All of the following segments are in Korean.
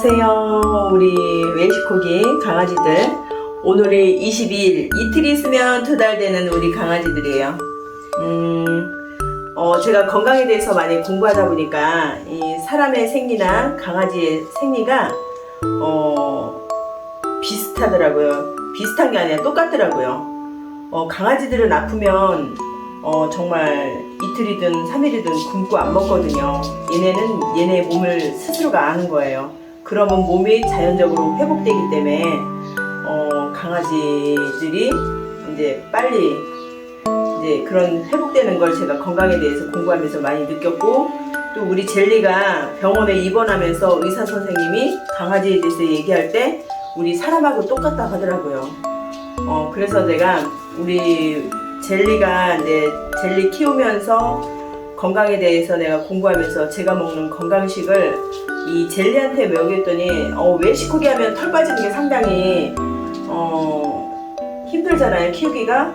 안녕하세요. 우리 외식고기 강아지들. 오늘이 22일, 이틀 있으면 두 달 되는 우리 강아지들이에요. 음, 어, 제가 건강에 대해서 많이 공부하다 보니까 이 사람의 생리나 강아지의 생리가 어, 비슷하더라고요. 비슷한 게 아니라 똑같더라고요. 어, 강아지들은 아프면 어, 정말 이틀이든 3일이든 굶고 안 먹거든요. 얘네는 얘네 몸을 스스로가 아는 거예요. 그러면 몸이 자연적으로 회복되기 때문에 어, 강아지들이 이제 빨리 이제 그런 회복되는 걸 제가 건강에 대해서 공부하면서 많이 느꼈고 또 우리 젤리가 병원에 입원하면서 의사 선생님이 강아지에 대해서 얘기할 때 우리 사람하고 똑같다 하더라고요. 어, 그래서 내가 우리 젤리가 이제 젤리 키우면서 건강에 대해서 내가 공부하면서 제가 먹는 건강식을 이 젤리한테 먹였더니 어, 외식후기 하면 털 빠지는 게 상당히 어, 힘들잖아요 키우기가?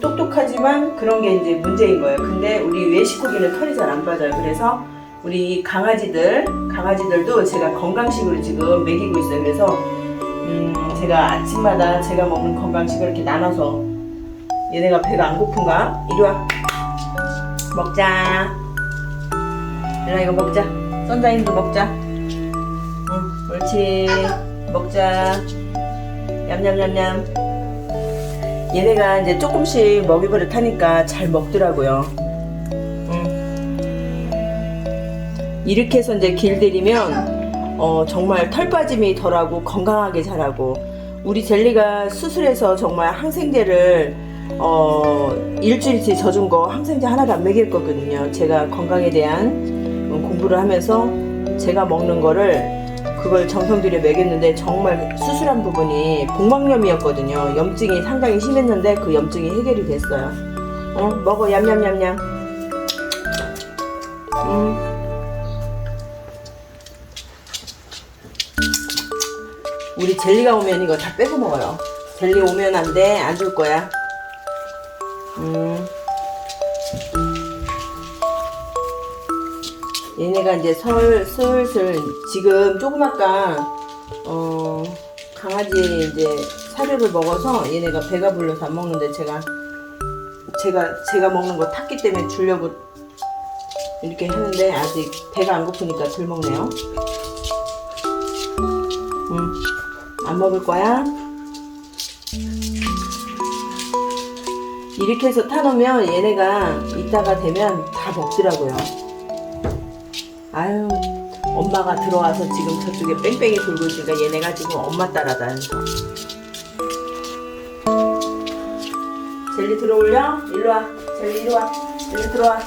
똑똑하지만 그런 게 이제 문제인 거예요. 근데 우리 외식후기는 털이 잘 안 빠져요? 그래서 우리 강아지들 강아지들도 제가 건강식으로 지금 먹이고 있어요. 그래서 음, 제가 아침마다 제가 먹는 건강식을 이렇게 나눠서 얘네가 배가 안 고픈가? 이리 와. 먹자. 얘나 이거 먹자 썬자인도 먹자. 응 옳지. 먹자. 냠냠냠냠. 얘네가 이제 조금씩 먹이버릇 하니까 잘 먹더라고요. 응. 이렇게 해서 이제 길들이면 어, 정말 털 빠짐이 덜하고 건강하게 자라고. 우리 젤리가 수술해서 정말 항생제를 어, 일주일치 젖은 거 항생제 하나도 안 먹일 거거든요. 제가 건강에 대한 음, 공부를 하면서 제가 먹는 거를 그걸 정성 들여 먹였는데 정말 수술한 부분이 복막염이었거든요. 염증이 상당히 심했는데 그 염증이 해결이 됐어요. 어, 먹어 얌얌얌얌. 음. 우리 젤리가 오면 이거 다 빼고 먹어요. 젤리 오면 안 돼. 안 줄 거야. 음. 얘네가 이제 설, 슬슬 지금 조금 아까 어, 강아지 이제 사료를 먹어서 얘네가 배가 불러서 안 먹는데 제가 제가 제가 먹는 거 탔기 때문에 주려고 이렇게 하는데 아직 배가 안 고프니까 덜 먹네요. 음, 안 먹을 거야? 이렇게 해서 타놓으면 얘네가 이따가 되면 다 먹더라고요. 아유, 엄마가 들어와서 지금 저쪽에 뺑뺑이 돌고 있으니까 얘네가 지금 엄마 따라다녀서. 젤리 들어올려? 일로 와. 젤리 이리 와. 젤리 들어와.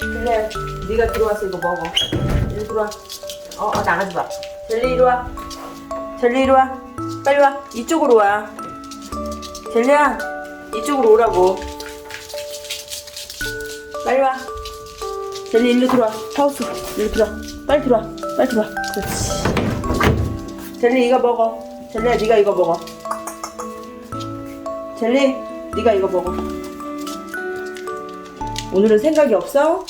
젤리야, 네가 들어와서 이거 먹어. 이리 들어와. 어, 어 나가지 마. 젤리 이리 와. 젤리 이리 와. 빨리 와. 이쪽으로 와. 젤리야, 이쪽으로 오라고. 젤리 일로 들어와. 하우스. 일로 들어와. 빨리 들어와. 빨리 들어와. 그렇지. 젤리 이거 먹어. 젤리야 네가 이거 먹어. 젤리 네가 이거 먹어. 오늘은 생각이 없어?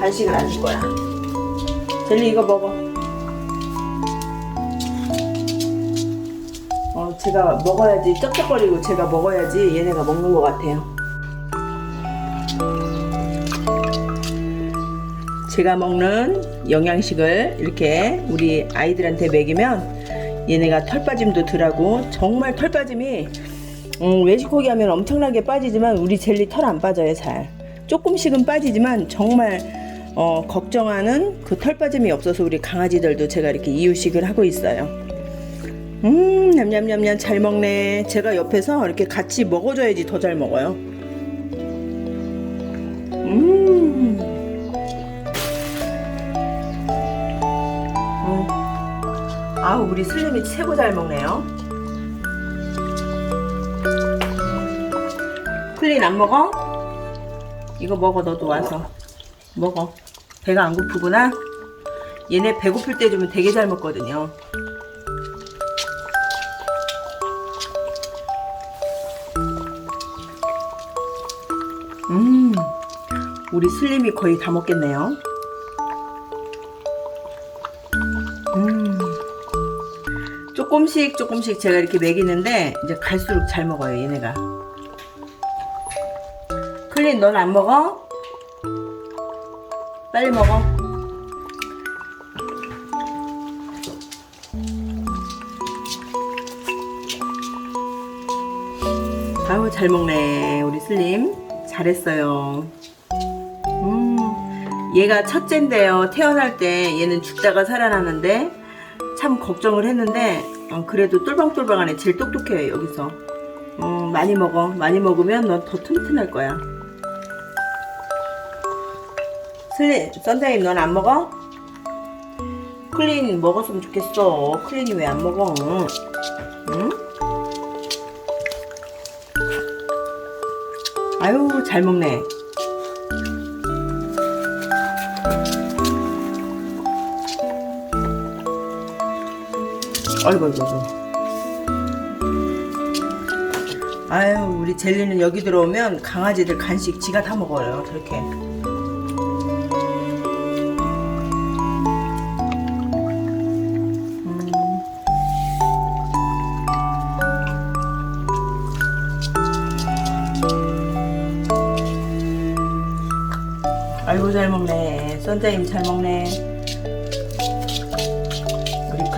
간식을 안 줄 거야. 젤리 이거 먹어. 어, 제가 먹어야지 쩝쩝거리고 제가 먹어야지 얘네가 먹는 것 같아요. 제가 먹는 영양식을 이렇게 우리 아이들한테 먹이면 얘네가 털 빠짐도 덜하고 정말 털 빠짐이 음, 외식고기 하면 엄청나게 빠지지만 우리 젤리 털 안 빠져요 잘. 조금씩은 빠지지만 정말 어, 걱정하는 그 털 빠짐이 없어서 우리 강아지들도 제가 이렇게 이유식을 하고 있어요. 음 냠냠냠냠 잘 먹네. 제가 옆에서 이렇게 같이 먹어줘야지 더 잘 먹어요 아우 우리 슬림이 최고 잘 먹네요. 클린 안 먹어? 이거 먹어 너도 와서 먹어. 배가 안 고프구나. 얘네 배고플 때 주면 되게 잘 먹거든요. 음, 우리 슬림이 거의 다 먹겠네요. 조금씩 조금씩 제가 이렇게 먹이는데 이제 갈수록 잘 먹어요 얘네가. 클린 넌 안 먹어? 빨리 먹어. 아우 잘 먹네 우리 슬림. 잘했어요. 음 얘가 첫째인데요. 태어날 때 얘는 죽다가 살아나는데 참 걱정을 했는데 어, 그래도 똘방똘방하네. 제일 똑똑해요 여기서. 어, 많이 먹어. 많이 먹으면 넌 더 튼튼할 거야. 슬림 선생님 넌 안 먹어? 클린 먹었으면 좋겠어. 클린이 왜 안 먹어? 응? 아유 잘 먹네 아이고 아이고 아이고. 아유 우리 젤리는 여기 들어오면 강아지들 간식 지가 다 먹어요 저렇게. 음. 아이고 잘 먹네. 선자임 잘 먹네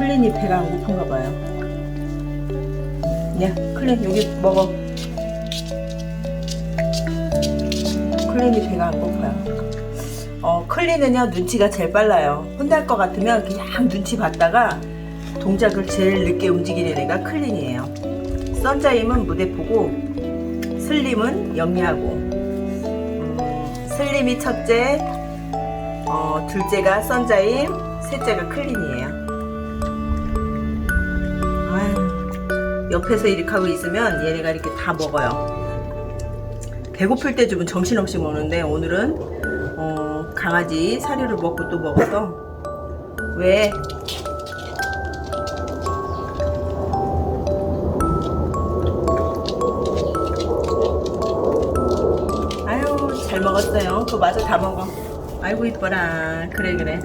클린이 배가 안 고픈가 봐요. 야 클린 여기 먹어. 클린이 배가 안 고파요. 어 클린은요 눈치가 제일 빨라요. 혼날 것 같으면 그냥 눈치 봤다가 동작을 제일 늦게 움직이는 애가 클린이에요. 선자임은 무대포고 슬림은 영리하고. 음, 슬림이 첫째 어, 둘째가 선자임 셋째가 클린이에요 옆에서 이렇게 하고 있으면 얘네가 이렇게 다 먹어요. 배고플 때쯤은 정신없이 먹는데 오늘은 어, 강아지 사료를 먹고 또 먹어서 왜? 아유 잘 먹었어요. 그거 마저 다 먹어. 아이고 이뻐라. 그래 그래.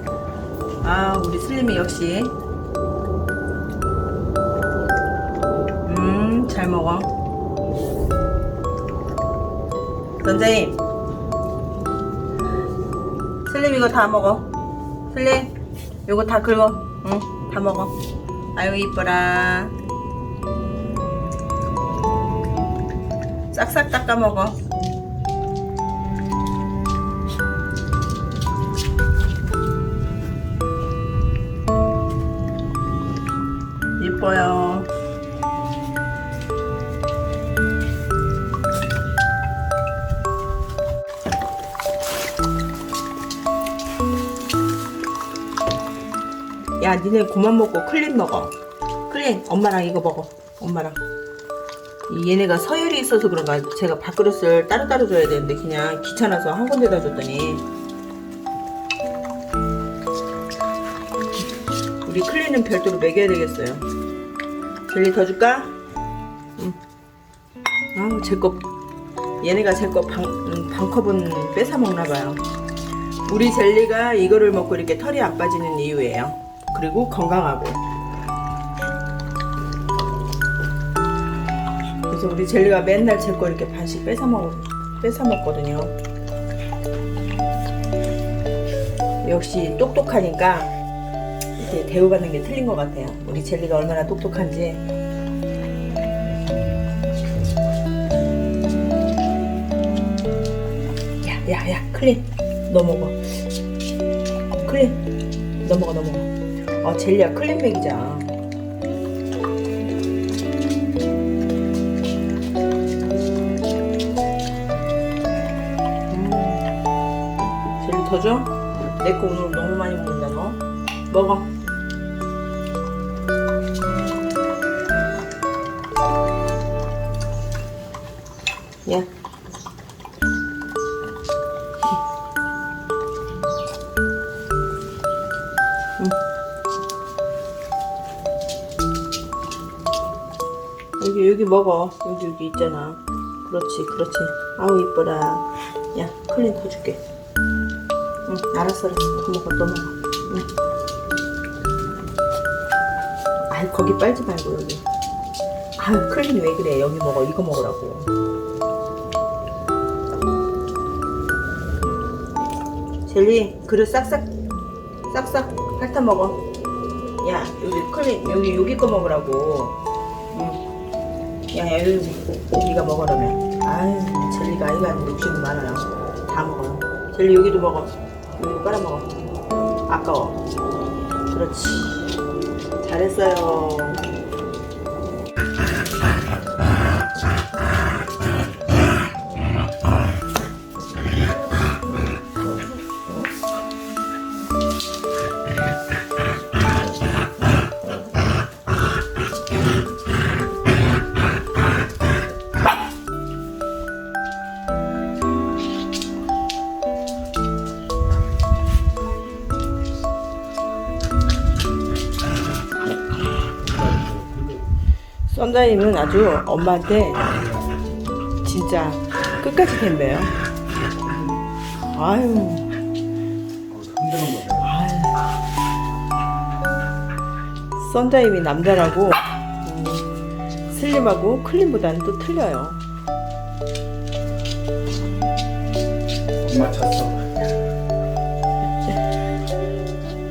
아 우리 슬림이 역시 잘 먹어. 선생님. 슬림 이거 다 먹어. 슬림, 이거 다 긁어. 응, 다 먹어. 아유, 이뻐라. 싹싹 닦아 먹어. 이뻐요. 야, 니네 그만 먹고 클린 먹어. 클린, 엄마랑 이거 먹어. 엄마랑. 이 얘네가 서열이 있어서 그런가 제가 밥그릇을 따로따로 줘야 되는데 그냥 귀찮아서 한 군데다 줬더니 우리 클린은 별도로 먹여야 되겠어요. 젤리 더 줄까? 응. 아우 제거 얘네가 제거 방, 음, 반컵은 뺏어 먹나 봐요. 우리 젤리가 이거를 먹고 이렇게 털이 안 빠지는 이유예요. 그리고 건강하고. 그래서 우리 젤리가 맨날 제 거 이렇게 반씩 뺏어 먹 뺏어 먹거든요. 역시 똑똑하니까 이렇게 대우받는 게 틀린 것 같아요. 우리 젤리가 얼마나 똑똑한지. 야, 야, 야, 클린, 너 먹어. 클린, 너 먹어, 너 먹어. 어, 젤리야, 클린 먹이자. 음, 젤리 더 줘? 내 거 오늘 너무 많이 먹는다, 너. 먹어. 야. 여기 여기 먹어 여기 여기 있잖아 그렇지 그렇지 아우 이뻐라 야 클린 더 줄게 응 알았어 알았어 더 먹어 더 먹어 응. 아 거기 빨지 말고 여기. 아 클린 왜 그래? 여기 먹어. 이거 먹으라고. 젤리 그릇 싹싹 싹싹 핥아 먹어. 야 여기 클린 여기 여기 거 먹으라고. 응. 야, 야 여기 여기가 먹으라며. 아유 젤리가 아이가 욕심이 많아요. 다 먹어요. 젤리 여기도 먹어. 여기도 빨아 먹어. 아까워. 그렇지. 잘했어요. 썬자님은 아주 엄마한테 진짜 끝까지 댐벼요. 아유, 아유. 썬자님이 남자라고 음, 슬림하고 클린보다는 또 틀려요. 엄마 쳤어.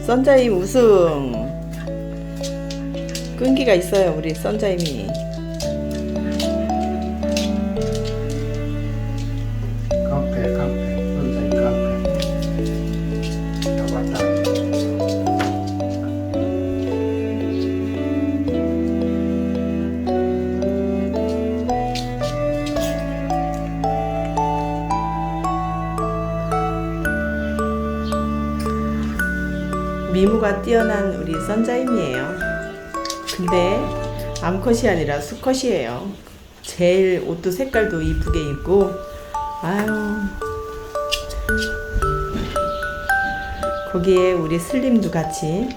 썬자임 우승. 끈기가 있어요, 우리. 다 왔다. 미모가 뛰어난 우리 썬자임이에요. 근데 암컷이 아니라 수컷이에요. 제일 옷도 색깔도 이쁘게 입고 아유 거기에 우리 슬림도 같이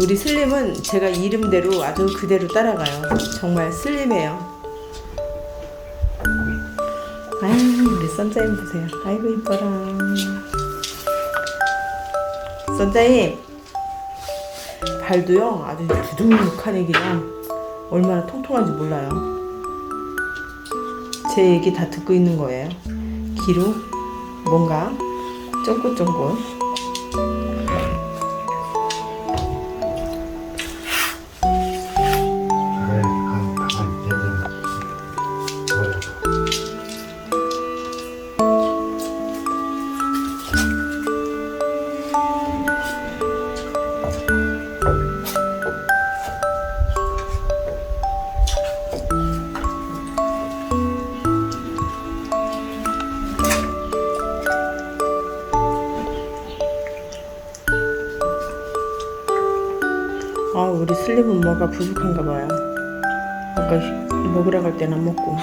우리 슬림은 제가 이름대로 아주 그대로 따라가요. 정말 슬림해요. 아유 우리 썬자임 보세요. 아이고 이뻐라. 썬자임 발도요? 아주 두둑하니 그냥 얼마나 통통한지 몰라요. 제 얘기 다 듣고 있는 거예요. 귀로 뭔가 쫑긋쫑긋 우리 슬림은 뭐가 부족한가 봐요. 아까 먹으러 갈 때는 안 먹고